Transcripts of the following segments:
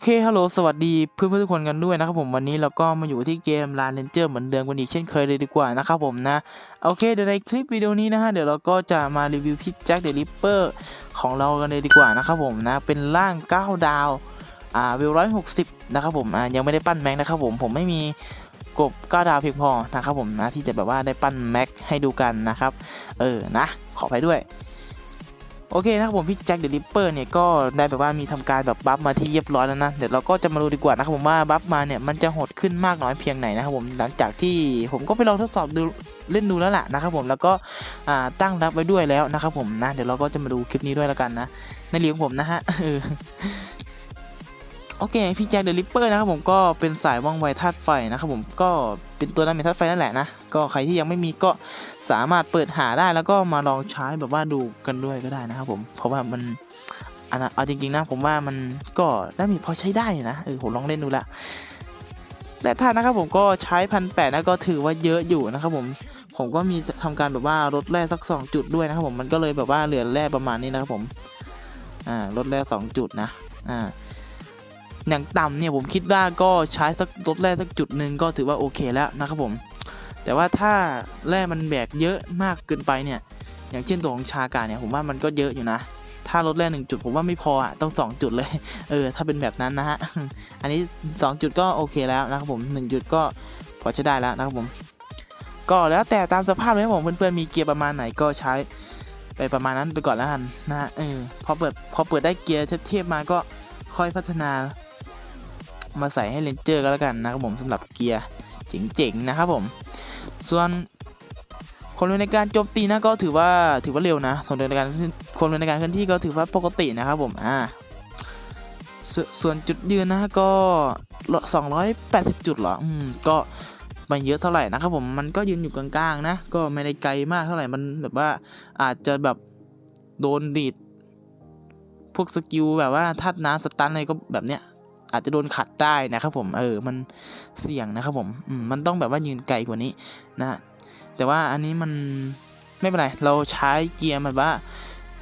เค ฮัลโหล สวัสดีเพื่อนๆทุกคนกันด้วยนะครับผมวันนี้เราก็มาอยู่ที่เกม l a n Ranger เหมือนเดิมกันอีกเช่นเคยเลยดีกว่านะครับผมนะ โอเค เดี๋ยวในคลิปวิดีโอนี้นะฮะ เดี๋ยวเราก็จะมารีวิวพี่แจ็คเดลิปเปอร์ของเรากันเลยดีกว่านะครับผมนะ เป็นร่าง 9 ดาว อ่าวิวร้อยหกสิบนะครับผมอ่ายังไม่ได้ปั้นแม็กนะครับผม ผมไม่มีกบ9ดาวเพียงพอนะครับผมนะที่จะแบบว่าได้ปั้นแม็กให้ดูกันนะครับ เออนะ ขอไปด้วย โอเคนะครับผมพี่แจ็คเดอะริปเปอร์เนี่ยก็ได้แบบว่ามีทำการแบบบัฟมาที่เรียบร้อยแล้วนะเดี๋ยวเราก็จะมาดูดีกว่านะครับผมว่าบัฟมาเนี่ยมันจะโหดขึ้นมากน้อยเพียงไหนนะครับผมหลังจากที่ผมก็ไปลองทดสอบดูเล่นดูแล้วแหละนะครับผมแล้วก็ตั้งรับไว้ด้วยแล้วนะครับผมนะเดี๋ยวเราก็จะมาดูคลิปนี้ด้วยแล้วกันนะในเลี้ยงผมนะฮะโอเคพี่แจ็คเดอะริปเปอร์นะครับผมก็เป็นสายว่องไวธาตุไฟนะครับผมก็ เป็นตัวนั้นเป็นธาตุไฟนั่นแหละนะ ก็ใครที่ยังไม่มีก็สามารถเปิดหาได้แล้วก็มาลองใช้แบบว่าดูกันด้วยก็ได้นะครับผม เพราะว่ามันอันนะเอาจริงๆนะผมว่ามันก็ได้มีพอใช้ได้นะเออผมลองเล่นดูละแต่ถ้านะครับผมก็ใช้พันแปดนะก็ถือว่าเยอะอยู่นะครับผมผมก็มีทำการแบบว่าลดแร่สักสองจุดด้วยนะครับผมมันก็เลยแบบว่าเหลือแร่ประมาณนี้นะครับผมอ่าลดแร่สองจุดนะอ่า อย่างต่ำเนี่ยผมคิดว่าก็ใช้สักลดแร่สักจุดหนึ่งก็ถือว่าโอเคแล้วนะครับผม แต่ว่าถ้าแร่มันแบกเยอะมากเกินไปเนี่ย อย่างเช่นตัวของชากาเนี่ยผมว่ามันก็เยอะอยู่นะ ถ้าลดแร่หนึ่งจุดผมว่าไม่พออะต้องสองจุดเลย เออ ถ้าเป็นแบบนั้นนะฮะ อันนี้สองจุดก็โอเคแล้วนะครับผมหนึ่งจุดก็พอใช้ได้แล้วนะครับผม ก็แล้วแต่ตามสภาพเลยครับผมเพื่อนๆมีเกียร์ประมาณไหนก็ใช้ไปประมาณนั้นไปก่อนแล้วกันนะฮะเออพอเปิดพอเปิดได้เกียร์เทียบๆมาก็ค่อยพัฒนา มาใส่ให้เลนเจอร์ก็แล้วกันนะครับผมสำหรับเกียร์เจ๋งๆนะครับผม ส่วนความเร็วในการโจมตีนะก็ถือว่าถือว่าเร็วนะความเร็วในการความเร็วในการเคลื่อนที่ก็ถือว่าปกตินะครับผมอ่าสส่วนจุดยืนนะก็ 280 จุดเหรออืมก็ไม่เยอะเท่าไหร่นะครับผมมันก็ยืนอยู่กลางๆนะก็ไม่ได้ไกลมากเท่าไหร่มันแบบว่าอาจจะแบบโดนดีดพวกสกิลแบบว่าธาตุน้ำสตันอะไรก็แบบเนี้ย อาจจะโดนขัดได้นะครับผมเออมันเสี่ยงนะครับผมมมันต้องแบบว่ายืนไกลกว่านี้นะแต่ว่าอันนี้มันไม่เป็นไรเราใช้เกียร์แบบว่า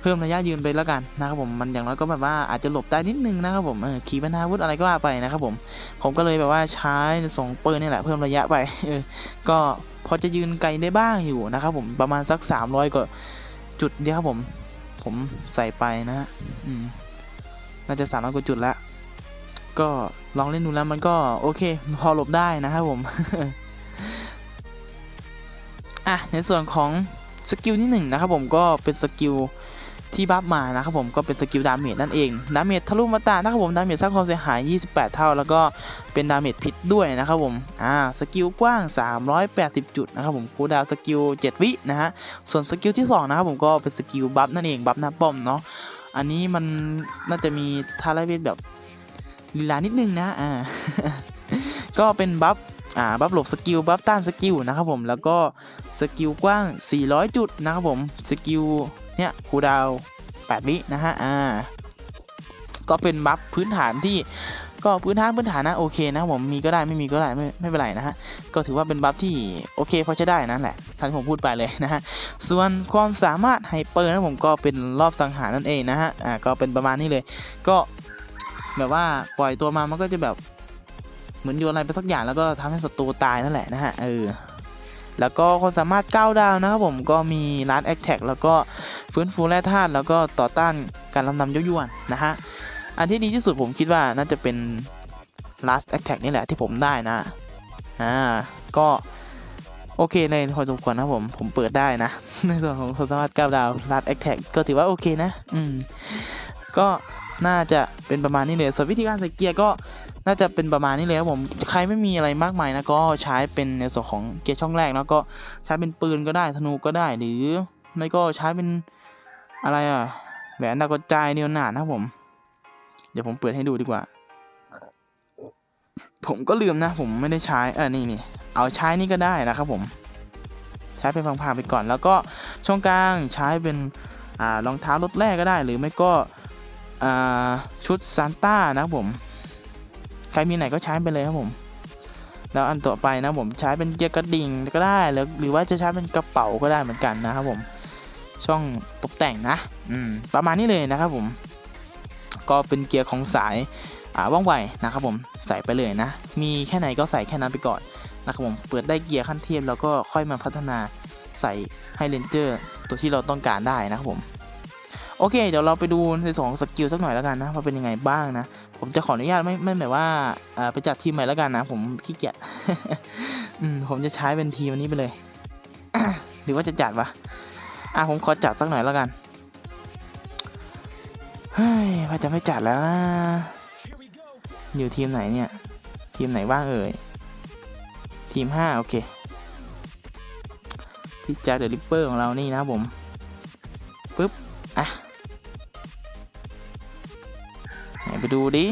เพิ่มระยะยืนไปแล้วกันนะครับผมมันอย่างน้อยก็แบบว่าอาจจะหลบได้นิดนึงนะครับผมเออขี่ปนาวุธอะไรก็ว่าไปนะครับผมผมก็เลยแบบว่าใช้สองปืนนี่แหละเพิ่มระยะไปเออก็พอจะยืนไกลได้บ้างอยู่นะครับผมประมาณสัก 300กว่าจุดเดียวครับผม ผมใส่ไปนะฮะน่าจะ300กว่าจุดละ ก็ลองเล่นดูแล้วมันก็โอเค พอหลบได้นะครับผม อะ ในส่วนของสกิลที่หนึ่งนะครับผมก็เป็นสกิลที่บัฟมานะครับผมก็เป็นสกิลดาเมจนั่นเอง ดาเมจทะลุมาตานะครับผมดาเมจสร้างความเสียหาย 28 เท่า แล้วก็เป็นดาเมจพิษด้วยนะครับผม อ่า สกิลกว้าง 380 จุดนะครับผมคูดาวสกิล 7 วินะฮะ ส่วนสกิลที่ 2 นะครับผมก็เป็นสกิลบัฟนั่นเอง บัฟหน้าป้อมเนาะ อันนี้มันน่าจะมีทาร์เวทแบบ ลีลานิดนึงนะอ่าก็เป็นบัฟอ่าบัฟหลบสกิลบัฟต้านสกิลนะครับผมแล้วก็สกิลกว้าง 400 จุดนะครับผมสกิลเนี่ยคูดาว8วินะฮะอ่าก็เป็นบัฟพื้นฐานที่ก็พื้นฐานพื้นฐานนะโอเคนะผมมีก็ได้ไม่มีก็ได้ไม่ไม่เป็นไรนะฮะก็ถือว่าเป็นบัฟที่โอเคพอใช้ได้นั่นแหละท่านผมพูดไปเลยนะฮะส่วนความสามารถไฮเปอร์นะผมก็เป็นรอบสังหารนั่นเองนะฮะอ่าก็เป็นประมาณนี้เลย ก็ แบบว่าปล่อยตัวมามันก็จะแบบเหมือนโยนอะไรไปสักอย่างแล้วก็ทำให้ศัตรูตายนั่นแหละนะฮะเออแล้วก็ความสามารถก้าวดาวนะครับผมก็มีร้านแอคแท็กแล้วก็ฟื้นฟูแร่ธาตุแล้วก็ต่อต้านการลำนำยั่วยวนนะฮะอันที่ดีที่สุดผมคิดว่าน่าจะเป็น last attack นี่แหละที่ผมได้นะ อ่า ก็ โอเคในพอสมควรนะผม ผมเปิดได้นะ ในส่วนของความสามารถก้าวดาว last attack ก็ถือว่าโอเคนะ อืม ก็ น่าจะเป็นประมาณนี้เลยส่วนวิธีการใส่เกียร์ก็น่าจะเป็นประมาณนี้เลยครับผมใครไม่มีอะไรมากมายนะก็ใช้เป็นในส่วนของเกียร์ช่องแรกแล้วก็ใช้เป็นปืนก็ได้ธนูก็ได้หรือไม่ก็ใช้เป็นอะไรอะแหวนดาวกระจายเนียวหนานะครับผม เดี๋ยวผมเปิดให้ดูดีกว่า ผมก็ลืมนะ ผมไม่ได้ใช้เออนี่นี่เอาใช้นี่ก็ได้นะครับผม ใช้เป็นพังๆไปก่อน แล้วก็ช่องกลางใช้เป็นอ่ารองเท้ารถแรกก็ได้ หรือไม่ก็ ชุดซานต้านะครับผม ใครมีไหนก็ใช้ไปเลยครับผม แล้วอันต่อไปนะผมใช้เป็นเกียร์กระดิ่งก็ได้หรือหรือว่าจะใช้เป็นกระเป๋าก็ได้เหมือนกันนะครับผม ช่องตกแต่งนะ อืม ประมาณนี้เลยนะครับผม ก็เป็นเกียร์ของสายอ่าว่องไวนะครับผมใส่ไปเลยนะ มีแค่ไหนก็ใส่แค่นั้นไปก่อนนะครับผมเปิดได้เกียร์ขั้นเทียมแล้วก็ค่อยมาพัฒนาใส่ให้เลนเจอร์ตัวที่เราต้องการได้นะครับผม โอเค เดี๋ยวเราไปดูในส่วนของสกิลสักหน่อยแล้วกันนะว่าเป็นยังไงบ้างนะ ผมจะขออนุญาตไม่ไม่แบบว่าไปจัดทีมใหม่แล้วกันนะ ผมขี้เกียจผมจะใช้เป็นทีมนี้ไปเลย หรือว่าจะจัดวะอะผมขอจัดสักหน่อยแล้วกันเฮ้ยว่าจะไม่จัดแล้วนะอยู่ทีมไหนเนี่ย ทีมไหนบ้างเอ่ยทีมห้าโอเคพี่แจ็คเดอะริปเปอร์ของเรานี่นะผมปึ๊บ ไปดูดิ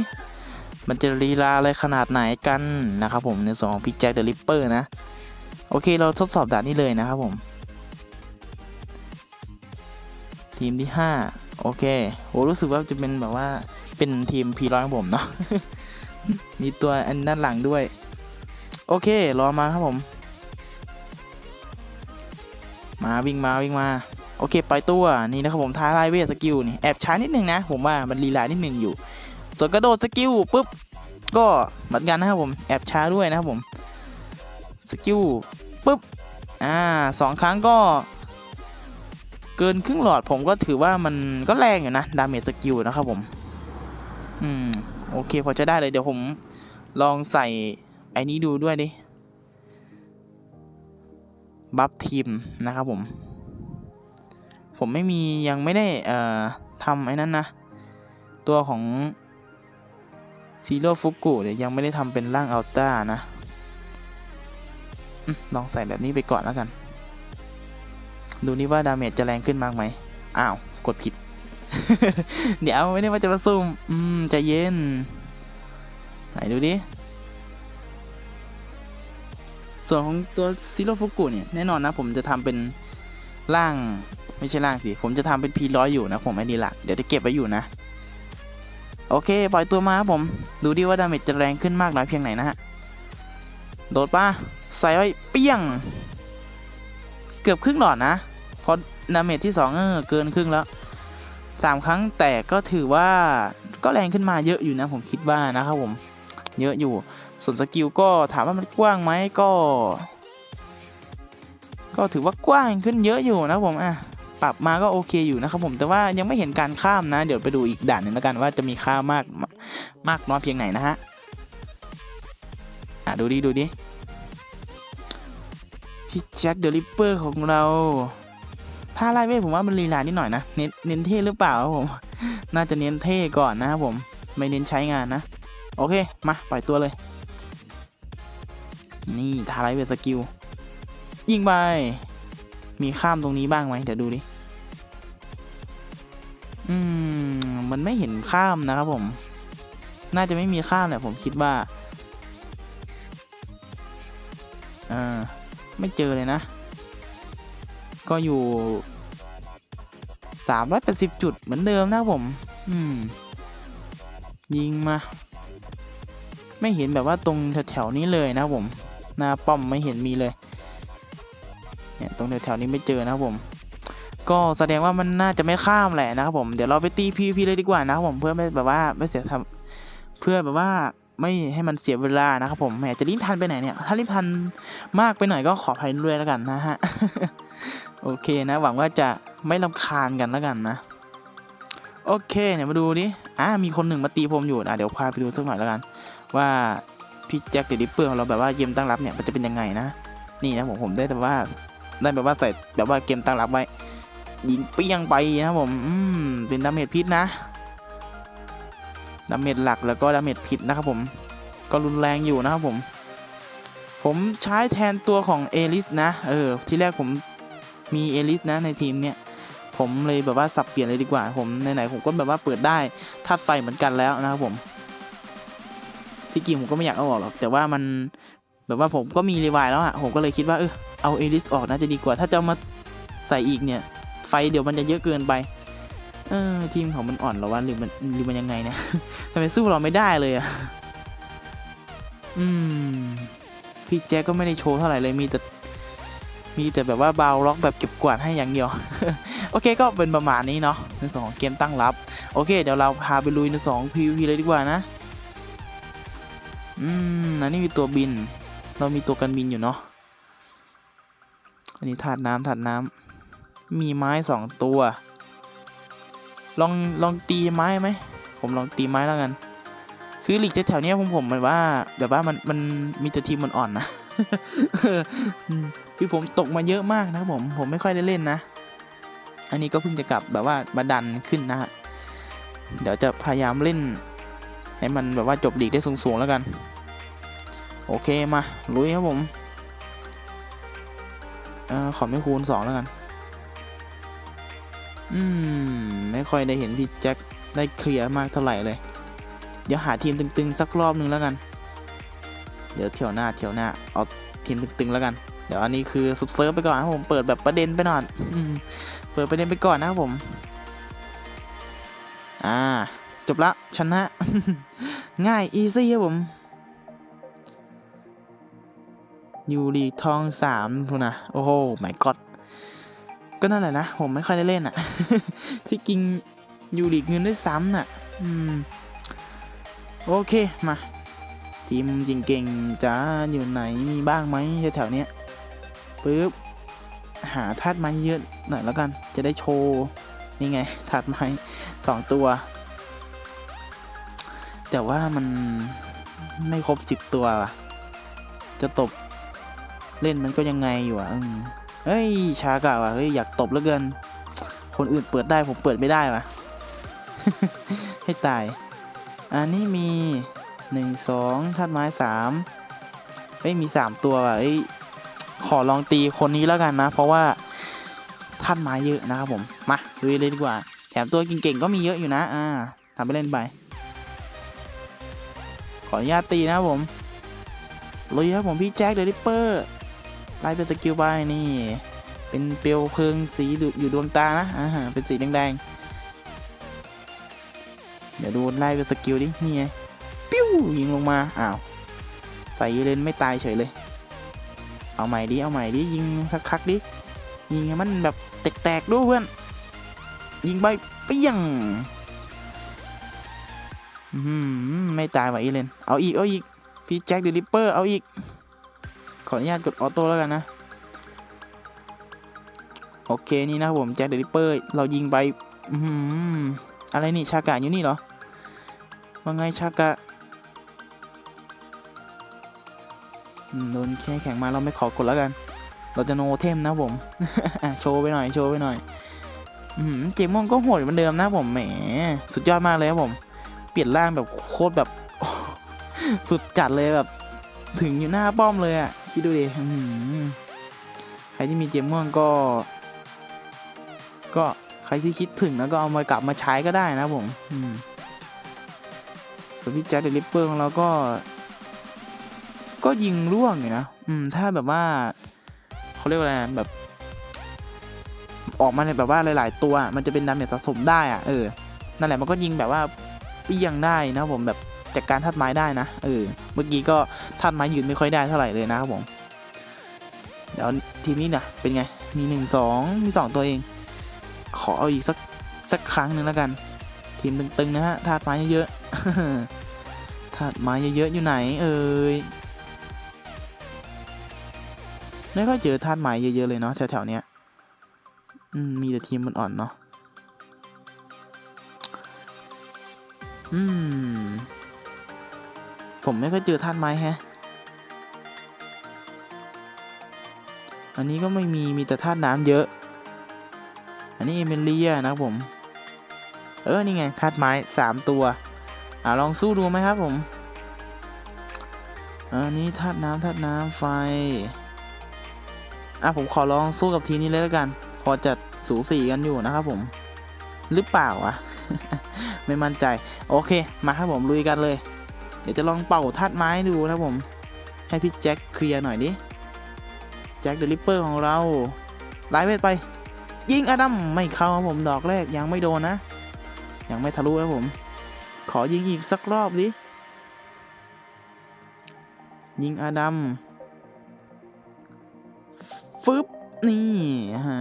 มันจะลีลาอะไรขนาดไหนกันนะครับผมในส่วนของพี่แจ็คเดอะริปเปอร์นะ โอเคเราทดสอบด่านนี้เลยนะครับผม ทีมที่ 5 โอเคโหรู้สึกว่าจะเป็นแบบว่าเป็นทีมพีร้อยของผมเนาะมีตัวอันด้านหลังด้วย โอเค รอมาครับผม มาวิ่งมาวิ่งมา โอเค ไปตัวนี่นะครับผมท้าไล่เวทสกิลนี่แอบช้านิดนึงนะ ผมว่ามันลีลานิดนึงอยู่ ส่วนกระโดดสกิลปุ๊บก็เหมือนกันนะครับผมแอบช้าด้วยนะครับผมสกิลปุ๊บอ่าสองครั้งก็ เกินครึ่งหลอดผมก็ถือว่ามันก็แรงอยู่นะดาเมจสกิลนะครับผมอืมโอเคพอจะได้เลยเดี๋ยวผมลองใส่ไอ้นี้ดูด้วยดิบัฟทีมนะครับผม ผมไม่มียังไม่ได้เอ่อทำไอ้นั้นนะ ตัวของ ซีโร่ฟุกุเดี๋ยยังไม่ได้ทำเป็นร่างอัลต้านะลองใส่แบบนี้ไปก่อนแล้วกัน ดูนี่ว่าดาเมจจะแรงขึ้นมากไหม อ้าว กดผิด เดี๋ยวไม่ได้ว่าจะมาซุ่ม อืมใจเย็น ไหนดูดิ ส่วนของตัวซิโรฟุกุเนี่ย แน่นอนนะ ผมจะทำเป็นร่าง ไม่ใช่ร่างสิ ผมจะทำเป็นพีร้อยอยู่นะ ผมไม่ดีละเดี๋ยวจะเก็บไว้อยู่นะ โอเค ปล่อยตัวมาครับผม ดูดิว่าดาเมจจะแรงขึ้นมากน้อยเพียงไหนนะฮะ โดดป่ะ ใส่ไว้เปี้ยง เกือบครึ่งหลอดนะเพราะดาเมจที่2เออเกินครึ่งแล้ว 3 ครั้งแต่ก็ถือว่าก็แรงขึ้นมาเยอะอยู่นะผมคิดว่านะครับผม เยอะอยู่ ส่วนสกิลก็ถามว่ามันกว้างไหมก็ ก็ถือว่ากว้างขึ้นเยอะอยู่นะผมอะ ปรับมาก็โอเคอยู่นะครับผมแต่ว่ายังไม่เห็นการข้ามนะ เดี๋ยวไปดูอีกด่านหนึ่งแล้วกันว่าจะมีค่ามากมากน้อยเพียงไหนนะฮะอะดูดิดูดิพี่แจ็คเดอะริปเปอร์ของเราถ้าไล่เวทผมว่ามันลีลานิดหน่อยนะเน้นเน้นเท่หรือเปล่าครับผมน่าจะเน้นเท่ก่อนนะครับผมไม่เน้นใช้งานนะ โอเคมาปล่อยตัวเลย นี่ทาไลเวทสกิลยิงไป มีข้ามตรงนี้บ้างไหมเดี๋ยวดูดิอืมมันไม่เห็นข้ามนะครับผม น่าจะไม่มีข้ามแหละผมคิดว่าอ่าไม่เจอเลยนะ ก็อยู่สามร้อยแปดสิบจุดเหมือนเดิมนะครับผม อืม ยิงมา ไม่เห็นแบบว่าตรงแถวๆนี้เลยนะครับผมหน้าป้อมไม่เห็นมีเลย เนี่ยตรงแถวๆนี้ไม่เจอนะครับผม ก็แสดงว่ามันน่าจะไม่ข้ามแหละนะครับผมเดี๋ยวเราไปตี PVP เลยดีกว่านะครับผมเพื่อไม่แบบว่าไม่เสียทำเพื่อแบบว่าไม่ให้มันเสียเวลานะครับผมแหมจะรีบทันไปไหนเนี่ย ถ้ารีบทันมากไปหน่อยก็ขออภัยด้วยแล้วกันนะฮะโอเคนะ หวังว่าจะไม่ลำคาญกันแล้วกันนะ โอเคเนี่ยมาดูดิอ่ามีคนหนึ่งมาตีผมอยู่นะเดี๋ยวพาไปดูสักหน่อยแล้วกัน ว่าพี่แจ็คเดอะริปเปอร์ของเราแบบว่าเกมตั้งรับเนี่ยมันจะเป็นยังไงนะ นี่นะผมผมได้แต่ว่า ได้แบบว่าใส่แบบว่าเกมตั้งรับไว้ ยิงเปี้ยงไปนะผมอืมเป็นดาเมจพิษนะดาเมจหลักแล้วก็ดาเมจผิดนะครับผม ก็รุนแรงอยู่นะครับผม ผมใช้แทนตัวของเอลิสนะเออที่แรกผมมีเอลิสนะในทีมเนี่ยผมเลยแบบว่าสับเปลี่ยนเลยดีกว่า ผมไหนๆผมก็แบบว่าเปิดได้ธาตุไฟเหมือนกันแล้วนะครับผม ที่จริงผมก็ไม่อยากเอาออกหรอกแต่ว่ามัน แบบว่าผมก็มีรีวายแล้วอะผมก็เลยคิดว่าเออเอาเอลิสออกน่าจะดีกว่า ถ้าจะมาใส่อีกเนี่ย ไฟเดี๋ยวมันจะเยอะเกินไป เออทีมของมันอ่อนหรอวะหรือมันหรือมันยังไงนี่ยทำไมสู้เราไม่ได้เลยอะอืมพี่แจ็คก็ไม่ได้โชว์เท่าไหร่เลยมีแต่มีแต่แบบว่าบาวล็อกแบบเก็บกวาดให้อย่างเดียว โอเคก็เป็นประมาณนี้เนาะในสองเกมตั้งรับ โอเค เดี๋ยวเราพาไปลุยในสอง PVP เลยดีกว่านะ อืมอันนี้มีตัวบิน เรามีตัวกันบินอยู่เนาะ อันนี้ถาดน้ำถาดน้ำมีไม้สองตัว ลองลองตีไม้ไหม ผมลองตีไม้แล้วกัน คือหลีกแถวเนี้ยผมผมมันว่าแบบว่ามันมันมีแต่ทีมมันอ่อนนะ คือผมตกมาเยอะมากนะผมผมไม่ค่อยได้เล่นนะ อันนี้ก็เพิ่งจะกลับแบบว่ามาดันขึ้นนะฮะ เดี๋ยวจะพยายามเล่นให้มันแบบว่าจบหลีกได้สูงๆแล้วกัน โอเคมาลุยครับผมออขอไม่คูณสองแล้วกัน อืม ไม่ค่อยได้เห็นพี่แจ็คได้เคลียร์มากเท่าไหร่เลย เดี๋ยวหาทีมตึงๆ สักรอบนึงแล้วกัน เดี๋ยวเที่ยวหน้าเที่ยวหน้า เอาทีมตึงๆแล้วกัน เดี๋ยวอันนี้คือซุปเซิร์ฟไปก่อนนะครับผม เปิดแบบประเด็นไปหน่อยเปิดประเด็นไปก่อนนะครับผม อ่า จบละชนะ ง่ายอีซี่ครับผม ยูรีทองสามทุนนะ โอ้โหไม่กอดก็นั่นแหละนะ ผมไม่ค่อยได้เล่นอะที่กิงยูรีเงินด้วยซ้ำน่ะ อืม โอเค มา ทีมจริงเก่งจะอยู่ไหนมีบ้างไหมแถวๆเนี้ยปึ๊บ หาธาตุไม้เยอะหน่อยแล้วกัน จะได้โชว์ นี่ไงธาตุไม้สองตัว แต่ว่ามันไม่ครบสิบตัวว่ะจะตบ เล่นมันก็ยังไงอยู่อะเฮ้ยชากะว่ะเฮ้ยอยากตบเหลือเกิน คนอื่นเปิดได้ผมเปิดไม่ได้ว่ะ ให้ตาย อันนี้มีหนึ่งสองธาตุไม้สามเฮ้ยมีสามตัวว่ะเฮ้ยขอลองตีคนนี้แล้วกันนะ เพราะว่าธาตุไม้เยอะนะครับผม มาดูเลยดีกว่า แถมตัวเก่งๆก็มีเยอะอยู่นะ อ่าทำไปเล่นไป ขออนุญาตตีนะครับผมลุยครับผมพี่แจ็คเดอะริปเปอร์ ไล่เป็นสกิลไปนี่ เป็นเปลวเพลิงสีอยู่ดวงตานะอ่าเป็นสีแดงๆ เดี๋ยวดูไล่เป็นสกิลดิ นี่ไง ปิ้วยิงลงมา อ้าว ใส่เลนไม่ตายเฉยเลย เอาใหม่ดิ เอาใหม่ดิ ยิงคักๆดิ ยิงให้มันแบบแตกๆด้วยเพื่อน ยิงไปเปี้ยงอืมไม่ตายว่ะอีเลน เอาอีก เอาอีก พี่แจ็คเดอะริปเปอร์ เอาอีก ขออนุญาตกดออโต้แล้วกันนะ โอเคนี่นะผมแจ็คเดอะริเปอร์เรายิงไปอืมอะไรนี่ชากะอยู่นี่เหรอ ว่าไงชากะโดนแค่แข่งมาเราไม่ขอกดแล้วกัน เราจะโนเทมนะผมโชว์ไปหน่อยโชว์ไปหน่อยอืมเจมมอนก็โหดเหมือนเดิมนะผมแหม สุดยอดมากเลยครับผม เปลี่ยนร่างแบบโคตรแบบ สุดจัดเลยแบบ ถึงอยู่หน้าป้อมเลยอะ คิดดูดิใครที่มีเจมม่วงก็ ก็ใครที่คิดถึงแล้วก็เอามากลับมาใช้ก็ได้นะผมส่วนพี่แจ็คเดอะริปเปอร์ของเราก็ ก็ยิงร่วงอยู่นะ อืม ถ้าแบบว่าเขาเรียกว่าอะไรแบบ ออกมาในแบบว่าหลาย ๆ ตัว มันจะเป็นดาเมจสะสมได้อะเออ นั่นแหละมันก็ยิงแบบว่าเปี้ยงได้นะผมแบบ จัดการธาตุไม้ได้นะเออเมื่อกี้ก็ธาตุไม้ยืนไม่ค่อยได้เท่าไหร่เลยนะครับผมเดี๋ยวทีมนี้นะเป็นไงมีหนึ่งสองมีสองตัวเอง ขอเอาอีกสักสักครั้งหนึ่งแล้วกัน ทีมตึงๆนะฮะธาตุไม้เยอะๆธาตุไม้เยอะๆอยู่ไหนเอ่ยไม่ค่อยเจอธาตุไม้เยอะๆเลยเนาะแถวๆเนี้ยอืมมีแต่ทีมมันอ่อนเนาะอืม ผมไม่เคยเจอธาตุไม้แฮะ อันนี้ก็ไม่มี มีแต่ธาตุน้ำเยอะ อันนี้เอเมเลียนะครับผม เออ นี่ไงธาตุไม้สามตัว อ่าลองสู้ดูไหมครับผม อันนี้ธาตุน้ำธาตุน้ำไฟ อะผมขอลองสู้กับทีนี้เลยแล้วกัน พอจะสูสีกันอยู่นะครับผม หรือเปล่าอะไม่มั่นใจ โอเค มาครับผมลุยกันเลย ดี๋ยวจะลองเป่าธาตุไม้ดูนะผมให้พี่แจ็คเคลียร์หน่อยดิแจ็คเดอะริปเปอร์ของเราไลฟ์เวทไป ยิงอดัมไม่เข้าครับผมดอกแรกยังไม่โดนนะ ยังไม่ทะลุครับผม ขอยิงอีกสักรอบดิยิงอดัมฟึบนี่ฮะ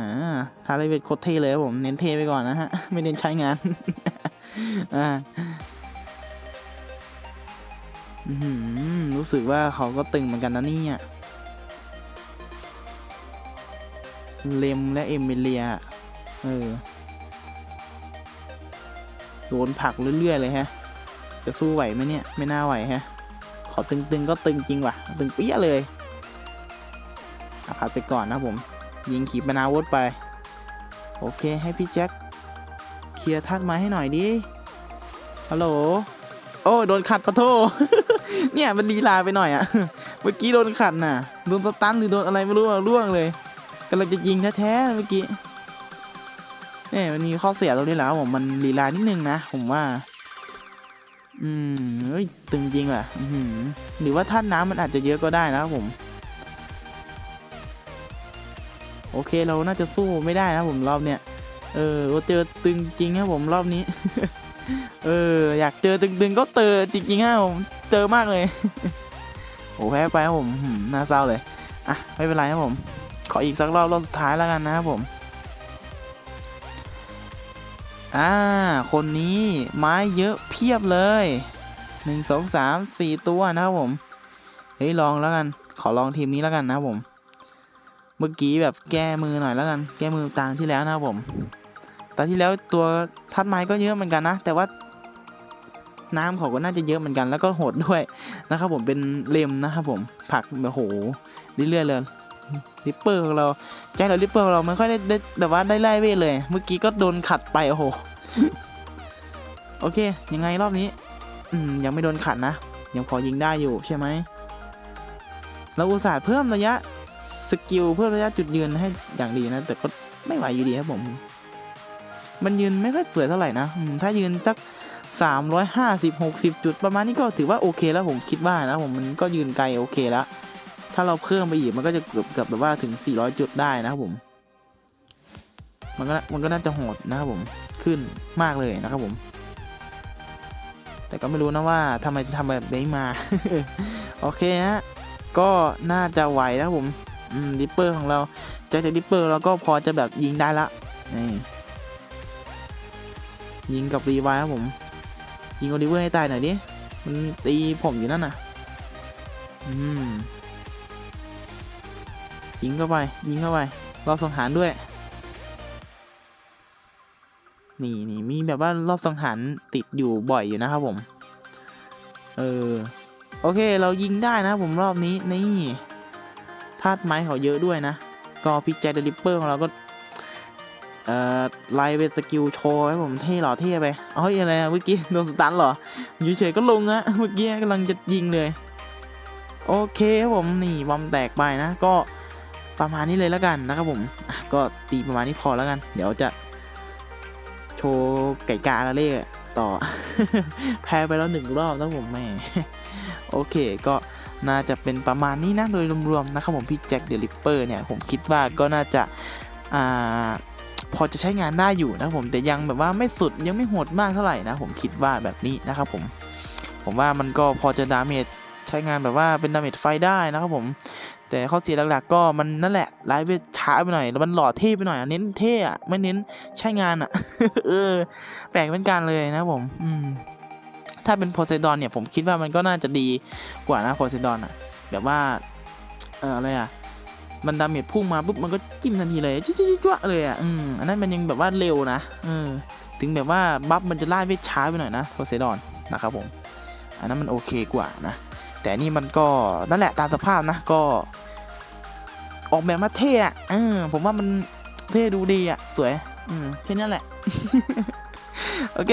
ทาร์เวทโคตรเท่เลยครับผม เน้นเท่ไปก่อนนะฮะ ไม่เน้นใช้งานอ่า รู้สึกว่าเขาก็ตึงเหมือนกันนะเนี่ยเลมและเอมิเลีย เออ โดนผลักเรื่อย ๆ เลยฮะ จะสู้ไหวไหมเนี่ย ไม่น่าไหวฮะ ขอตึง ๆ ก็ตึงจริงว่ะ ตึงเปี้ยเลยอะพัดไปก่อนนะผม ยิงขีปนาวุธไป โอเคให้พี่แจ็คเคลียร์ทัดม้ให้หน่อยดิ ฮัลโหล โอ้ โดนขัดปะโท เนี่ยมันลีลาไปหน่อยอะเมื่อกี้โดนขัดน่ะ โดนสตันหรือโดนอะไรไม่รู้อะร่วงเลยกำลังจะยิงแท้ๆเมื่อกี้เนี่ยมันมีข้อเสียตรงนี้แล้วผมมันลีลานิดนึงนะผมว่า อืมเฮ้ยตึงจริงว่ะหือหรือว่าท่านน้ำมันอาจจะเยอะก็ได้นะครับผม โอเคเราน่าจะสู้ไม่ได้นะผมรอบเนี้ยเออเจอตึงจริงครับผมรอบนี้ เออ อยากเจอตึงๆ ก็เจอจริงๆครับผมเจอมากเลย โอ้แพ้ไปครับผมน่าเศร้าเลย อะ ไม่เป็นไรครับผม ขออีกสักรอบรอบสุดท้ายแล้วกันนะครับผม อ่า คนนี้ไม้เยอะเพียบเลยหนึ่งสองสามสี่ตัวนะครับผม เฮ้ยลองแล้วกัน ขอลองทีมนี้แล้วกันนะครับผม เมื่อกี้แบบแก้มือหน่อยแล้วกัน แก้มือตางที่แล้วนะครับผมตาที่แล้วตัวทัดไม้ก็เยอะเหมือนกันนะ แต่ว่า น้ำเขาก็น่าจะเยอะเหมือนกันแล้วก็โหดด้วยนะครับผมเป็นเลมนะครับผมผักแบบโหเรื่อยๆเลยริปเปอร์ของเราแจ็คเราริปเปอร์ของเราไม่ค่อยได้ได้แบบว่าได้ไล่เวทเลย เมื่อกี้ก็โดนขัดไปโอ้โหโอเค ยังไงรอบนี้อืมยังไม่โดนขัดนะ ยังพอยิงได้อยู่ใช่ไหมเราอุตส่าห์เพิ่มระยะสกิลเพิ่มระยะจุดยืนให้อย่างดีนะแต่ก็ไม่ไหวอยู่ดีครับผม มันยืนไม่ค่อยสวยเท่าไหร่นะถ้ายืนสัก สามร้อยห้าสิบหกสิบจุดประมาณนี้ก็ถือว่าโอเคแล้วผมคิดว่านะผมมันก็ยืนไกลโอเคแล้ว ถ้าเราเพิ่มไปอีกมันก็จะเกือบเกือบแบบว่าถึง 400 จุดได้นะครับผม มันก็มันก็น่าจะโหดนะครับผมขึ้นมากเลยนะครับผม แต่ก็ไม่รู้นะว่าทำไมทำแบบนี้มา โอเคฮะก็น่าจะไหวนะครับผมดิปเปอร์ของเราจ็คเดดิปเปอร์เราก็พอจะแบบยิงได้ละนี่ยิงกับรีไวครับผม ยิงโอลิเวอร์ให้ตายหน่อยดิ มันตีผมอยู่นั่นน่ะ อืม ยิงเข้าไป ยิงเข้าไป รอบสังหารด้วย นี่นี่มีแบบว่ารอบสังหารติดอยู่บ่อยอยู่นะครับผม เออ โอเคเรายิงได้นะผมรอบนี้ นี่ธาตุไม้เขาเยอะด้วยนะ ก็พิจ็คเดลิปเปอร์ของเราก็ เอ่อไลน์เป็นสกิลโชว์ให้ผมเท่หล่อเท่ไปเอ้ยอะไรเมื่อกี้โดนสตันเหรออยู่เฉยก็ลงอะเมื่อกี้กำลังจะยิงเลย โอเคครับผมนี่บอมแตกไปนะ ก็ประมาณนี้เลยแล้วกันนะครับผมก็ตีประมาณนี้พอแล้วกัน เดี๋ยวจะโชว์ไก่กาละเล่ต่อ แพ้ไปแล้วหนึ่งรอบนะผมแม่โอเคก็น่าจะเป็นประมาณนี้นะโดยรวมๆนะครับผมพี่แจ็คเดลิปเปอร์เนี่ยผมคิดว่าก็น่าจะอ่า พอจะใช้งานได้อยู่นะครับผมแต่ยังแบบว่าไม่สุดยังไม่โหดมากเท่าไหร่นะผมคิดว่าแบบนี้นะครับผมผมว่ามันก็พอจะดาเมจใช้งานแบบว่าเป็นดาเมจไฟได้นะครับผม แต่ข้อเสียหลักๆก็มันนั่นแหละไลฟ์ไปช้าไปหน่อยแล้วมันหล่อเท่ไปหน่อยเน้นเท่อะไม่เน้นใช้งานอะเออแปลกเป็นการเลยนะผมอืมถ้าเป็นโพไซดอนเนี่ยผมคิดว่ามันก็น่าจะดีกว่านะโพไซดอนอะแบบว่าเอออะไรอะ มันดาเมจพุ่งมาปุ๊บมันก็จิ้มทันทีเลยจุ๊จ๊ะเลยอะอืมอันนั้นมันยังแบบว่าเร็วนะเออถึงแบบว่าบัฟมันจะไล่เวทช้าไปหน่อยนะโพไซดอนนะครับผม อันนั้นมันโอเคกว่านะ แต่นี่มันก็นั่นแหละตามสภาพนะก็ ออกแบบมาเท่อะเออผมว่ามันเท่ดูดีอะสวย อืมแค่นั้นแหละ โอเค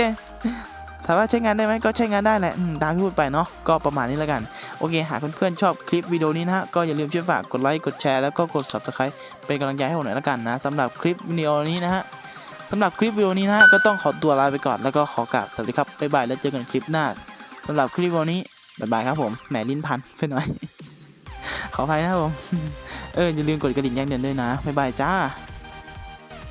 ถามว่าใช้งานได้ไหมก็ใช้งานได้แหละตามที่พูดไปเนาะก็ประมาณนี้แล้วกัน โอเค หากเพื่อนๆชอบคลิปวิดีโอนี้นะฮะก็อย่าลืมช่วยฝากกดไลค์กดแชร์แล้วก็กด subscribe เป็นกำลังใจให้ผมหน่อยละกันนะสำหรับคลิปวิดีโอนี้นะฮะสำหรับคลิปวิดีโอนี้นะฮะก็ต้องขอตัวลาไปก่อนแล้วก็ขอกราบสวัสดีครับบ๊ายบายแล้วเจอกันคลิปหน้าสำหรับคลิปวิดีโอนี้บ๊ายบายครับผมแหมลิ้นพันไปหน่อยขออภัยนะครับผม เอออย่าลืมกดกระดิ่งแจ้งเตือนด้วยนะ บ๊ายบายจ้า